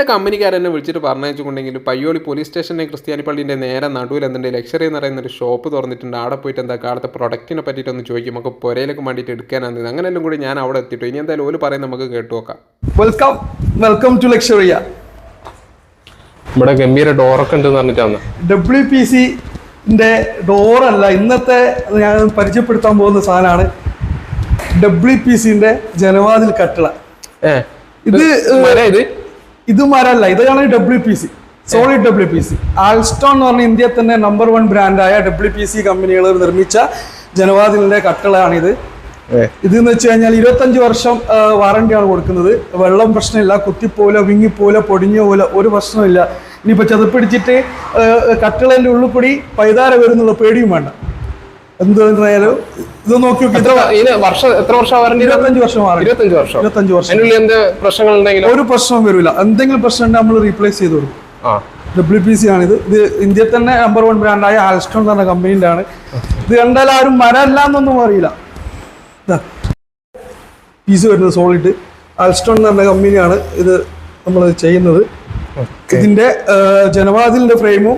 എന്റെ കമ്പനിക്കാരെന്നെ വിളിച്ചിട്ട് പറഞ്ഞയച്ചുകൊണ്ടെങ്കിൽ പയ്യോളി പോലീസ് സ്റ്റേഷനെ ക്രിസ്ത്യാനി പള്ളിന്റെ നേരെ നടുവിൽ എന്തുണ്ട് ലക്ഷറി എന്ന് പറയുന്ന ഒരു ഷോപ്പ് തുറന്നിട്ടുണ്ട്. അവിടെ പോയിട്ട് എന്താ കാലത്തെ പ്രൊഡക്റ്റിനെ പറ്റിയിട്ടൊന്ന് ചോദിക്കും. നമുക്ക് പുരയിലേക്ക് വേണ്ടിയിട്ട് എടുക്കാനാണ് അങ്ങനെയെല്ലാം കൂടി ഞാൻ അവിടെ എത്തിയിട്ടു. ഇനി എന്തായാലും ഓൽ പറയും നമുക്ക് കേട്ടു നോക്കാം. വെൽക്കം വെൽക്കം ടു ലക്ഷറിയ ഇവിടെ ഗംഭീര ഡോറൊക്കെ ഉണ്ട് പറഞ്ഞിട്ടാണ്. ഡബ്ല്യു പി സിന്റെ ഡോറല്ല ഇന്നത്തെ ഞാൻ പരിചയപ്പെടുത്താൻ പോകുന്ന സാധനമാണ് ഡബ്ല്യു പി സിന്റെ ജനവാതിൽ കട്ടള. ഇത് ഇത്? ഇത് മരല്ല ഇതാണ് W P C solid W P C Alstone എന്ന് പറഞ്ഞ ഇന്ത്യയിൽ തന്നെ നമ്പർ വൺ ബ്രാൻഡായ ഡബ്ല്യു പി സി കമ്പനികൾ നിർമ്മിച്ച ജനവാതിലിന്റെ കട്ടളാണിത് ഇത് എന്ന് വെച്ച് കഴിഞ്ഞാൽ ഇരുപത്തഞ്ച് വർഷം വാറണ്ടിയാണ് കൊടുക്കുന്നത്. വെള്ളം പ്രശ്നമില്ല കുത്തിപ്പോല വിങ്ങിപ്പോല പൊടിഞ്ഞ പോലെ ഒരു പ്രശ്നമില്ല ഇനിയിപ്പോൾ ചതുപ്പിടിച്ചിട്ട് കട്ടിളന്റെ ഉള്ളിൽ കൂടി പൈതാര വരുന്നുള്ള പേടിയും വേണ്ട. എന്തായാലും ഇത് നോക്കി നോക്കി എത്ര വർഷം എത്ര വർഷം വാറണ്ടി ഇരുപത്തഞ്ച് വർഷം ഇരുപത്തഞ്ച് വർഷം. ഇരുപത്തഞ്ച് വർഷം. അതിനുള്ളിൽ എന്ത് പ്രശ്നങ്ങൾ ഒരു പ്രശ്നവും വരില്ല എന്തെങ്കിലും പ്രശ്നം ഉണ്ടെങ്കിൽ നമ്മൾ റീപ്ലേസ് ചെയ്ത് കൊടുക്കും. ഡബ്ല്യു പി സി ആണിത്. ഇത് ഇന്ത്യയിൽ തന്നെ നമ്പർ വൺ ബ്രാൻഡായ ആൽസ്റ്റോൺ എന്ന് പറഞ്ഞ കമ്പനീന്റെ ആണ്. ഇത് കണ്ടാൽ ആരും മരമല്ല എന്നൊന്നും അറിയില്ല പീസ് വരുന്നത് സോളിഡ് ആൽസ്റ്റോൺ എന്ന് പറഞ്ഞ കമ്പനിയാണ് ഇത് നമ്മൾ ചെയ്യുന്നത്. ഇതിന്റെ ജനവാതിലിന്റെ ഫ്രെയിമും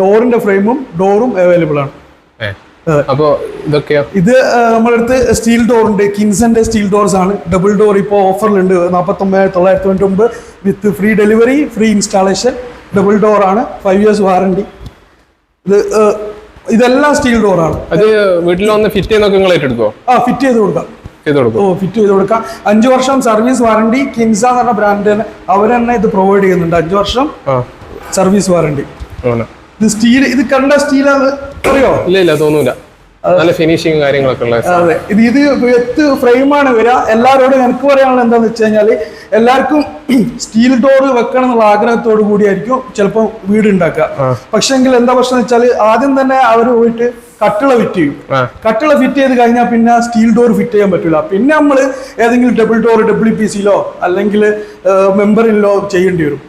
ഡോറിന്റെ ഫ്രെയിമും ഡോറും അവൈലബിൾ ആണ്. അപ്പൊ ഇതൊക്കെയോ ഇത് നമ്മളടുത്ത് സ്റ്റീൽ ഡോർ ഉണ്ട്. കിൻസന്റെ സ്റ്റീൽ ഡോർസ് ആണ്. ഡബിൾ ഡോർ ഇപ്പോൾ ഓഫറിലുണ്ട്. നാൽപ്പത്തൊമ്പത് തൊള്ളായിരത്തി തൊണ്ണൂറ്റി ഒമ്പത് with free delivery free installation double door ആണ്. Five years warranty. ഇത് ഇതെല്ലാം സ്റ്റീൽ ഡോർ ആണ്. അത് വീട്ടിൽ വന്ന് ഫിറ്റ് ചെയ്യുന്നൊക്കെ നിങ്ങൾ ഏറ്റെടുക്കുവോ? ആ ഫിറ്റ് ചെയ്ത് കൊടുക്കാം. ഓ ഫിറ്റ് ചെയ്ത് കൊടുക്കാം. അഞ്ചു വർഷം സർവീസ് വാറണ്ടി കിങ്സ എന്ന് പറഞ്ഞ ബ്രാൻഡ് അവർ തന്നെ ഇത് പ്രൊവൈഡ് ചെയ്യുന്നുണ്ട്. അഞ്ചു വർഷം സർവീസ് വാറണ്ടി. ഇത് സ്റ്റീൽ ഇത് കണ്ട സ്റ്റീലാണ്. അറിയോ? ഇല്ല ഇല്ല തോന്നൂല നല്ല ഫിനിഷിങ് കാര്യങ്ങളൊക്കെ ഉള്ള അതെ. ഇത് ഇത് വിത്ത് ഫ്രെയിമാണ് വരിക. എല്ലാവരോടും എനിക്ക് പറയാനുള്ളത് എന്താന്ന് വെച്ച് കഴിഞ്ഞാൽ എല്ലാവർക്കും സ്റ്റീൽ ഡോർ വെക്കണം എന്നുള്ള ആഗ്രഹത്തോടു കൂടിയായിരിക്കും ചിലപ്പോൾ വീട് ഉണ്ടാക്കുക. പക്ഷെങ്കിൽ എന്താ പ്രശ്നം വെച്ചാൽ ആദ്യം തന്നെ അവർ പോയിട്ട് കട്ടിള ഫിറ്റ് ചെയ്യും. കട്ടിള ഫിറ്റ് ചെയ്ത് കഴിഞ്ഞാൽ പിന്നെ സ്റ്റീൽ ഡോർ ഫിറ്റ് ചെയ്യാൻ പറ്റില്ല പിന്നെ നമ്മൾ ഏതെങ്കിലും ഡബിൾ ഡോർ ഡബ്ല്യു പി സിയിലോ അല്ലെങ്കിൽ മെമ്പറിലോ ചെയ്യേണ്ടി വരും.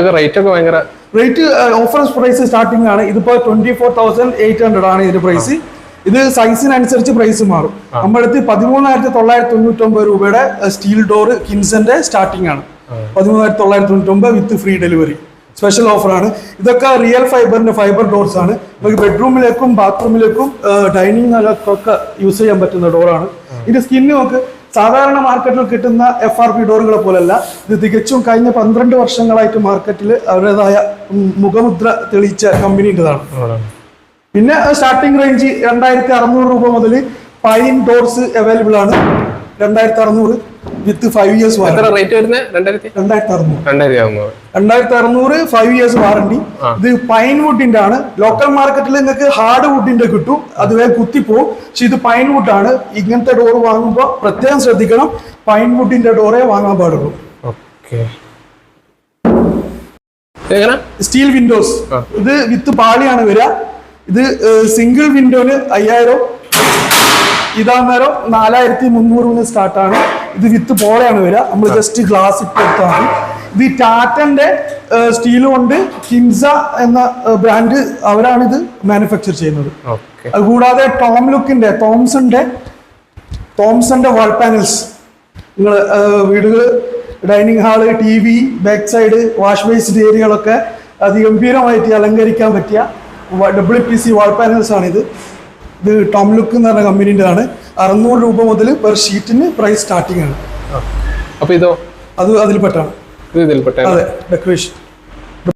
ഒക്കെ റേറ്റ് ഒക്കെ ഭയങ്കര റേറ്റ് ഓഫർ പ്രൈസ് സ്റ്റാർട്ടിംഗ് ആണ്. ഇതിപ്പോ twenty four thousand eight hundred ആണ് ഇതിന്റെ പ്രൈസ് ഇത് സൈസിനനുസരിച്ച് പ്രൈസ് മാറും. നമ്മുടെ അടുത്ത് പതിമൂന്നായിരത്തി തൊള്ളായിരത്തി തൊണ്ണൂറ്റി ഒമ്പത് രൂപയുടെ സ്റ്റീൽ ഡോർ കിൻസന്റെ സ്റ്റാർട്ടിംഗ് ആണ്. പതിമൂന്നായിരത്തി തൊള്ളായിരത്തി തൊണ്ണൂറ്റി ഒമ്പത് with free delivery special offer ആണ്. ഇതൊക്കെ റിയൽ ഫൈബറിന്റെ ഫൈബർ ഡോർസ് ആണ്. നമുക്ക് ബെഡ്റൂമിലേക്കും ബാത്റൂമിലേക്കും ഡൈനിങ് ഒക്കെ യൂസ് ചെയ്യാൻ പറ്റുന്ന ഡോറാണ് ഇതിന്റെ സ്കിന്ന് നമുക്ക് സാധാരണ മാർക്കറ്റിൽ കിട്ടുന്ന എഫ് ആർ പി ഡോറുകളെ പോലല്ല. ഇത് തികച്ചും കഴിഞ്ഞ പന്ത്രണ്ട് വർഷങ്ങളായിട്ട് മാർക്കറ്റിൽ അവരുടേതായ മുഖമുദ്ര തെളിയിച്ച കമ്പനിന്റെതാണ് പിന്നെ സ്റ്റാർട്ടിംഗ് റേഞ്ച് രണ്ടായിരത്തി അറുന്നൂറ് രൂപ മുതൽ പൈൻ ഡോർസ് അവൈലബിൾ ആണ്. രണ്ടായിരത്തി അറുന്നൂറ്. വിത്ത് ഫൈവ് ഇയേഴ്സ് എത്ര റേറ്റ് വരുന്നത് രണ്ടായിരത്തി? രണ്ടായിരത്തി അറുന്നൂറ്. രണ്ടായിരത്തി അറുന്നൂറ്. രണ്ടായിരത്തി അറുന്നൂറ് ഫൈവ് ഇയേഴ്സ് വാറണ്ടി ഇത് പൈൻ വുഡിന്റെ ആണ്. ലോക്കൽ മാർക്കറ്റിൽ നിങ്ങൾക്ക് ഹാർഡ് വുഡിന്റെ കിട്ടും. അത് വേഗം കുത്തിപ്പോവും. പക്ഷെ ഇത് പൈൻ വുഡ് ആണ്. ഇങ്ങനത്തെ ഡോർ വാങ്ങുമ്പോൾ പ്രത്യേകം ശ്രദ്ധിക്കണം. പൈൻ വുഡിന്റെ ഡോറേ വാങ്ങാൻ പാടുള്ളൂ. ഓക്കെ. സ്റ്റീൽ വിൻഡോസ് ഇത് വിത്ത് പാളിയാണ് വരിക. ഇത് സിംഗിൾ വിൻഡോന് അയ്യായിരം. ഇതാന്നേരം നാലായിരത്തി മുന്നൂറിന് സ്റ്റാർട്ടാണ് ഇത് വിത്ത് പോലെയാണ് വരിക. നമ്മൾ ജസ്റ്റ് ഗ്ലാസ് ഇട്ട് എടുത്താൽ മതി. ഇത് ടാറ്റന്റെ സ്റ്റീൽ കൊണ്ട് കിംസ എന്ന ബ്രാൻഡ് അവരാണ് ഇത് മാനുഫാക്ചർ ചെയ്യുന്നത്. അതുകൂടാതെ ടോം ലുക്കിന്റെ തോംസന്റെ തോംസന്റെ വാൾ പാനൽസ് നിങ്ങൾ വീടുകൾ dining hall T V back side wash based ഏരിയകളൊക്കെ അതിഗംഭീരമായിട്ട് അലങ്കരിക്കാൻ പറ്റിയ W P C wall panels ആണിത്. ഇത് ടോം ലുക്ക് എന്ന് പറഞ്ഞ കമ്പനീന്റെതാണ്. അറുന്നൂറ് രൂപ മുതൽ പെർ ഷീറ്റിന് പ്രൈസ് സ്റ്റാർട്ടിംഗ് ആണ്. അപ്പോൾ ഇതോ? അത് അതിൽപ്പെട്ടാണ് ഇത് ഇതിൽപ്പെട്ട അതെ ഡെക്കറേഷൻ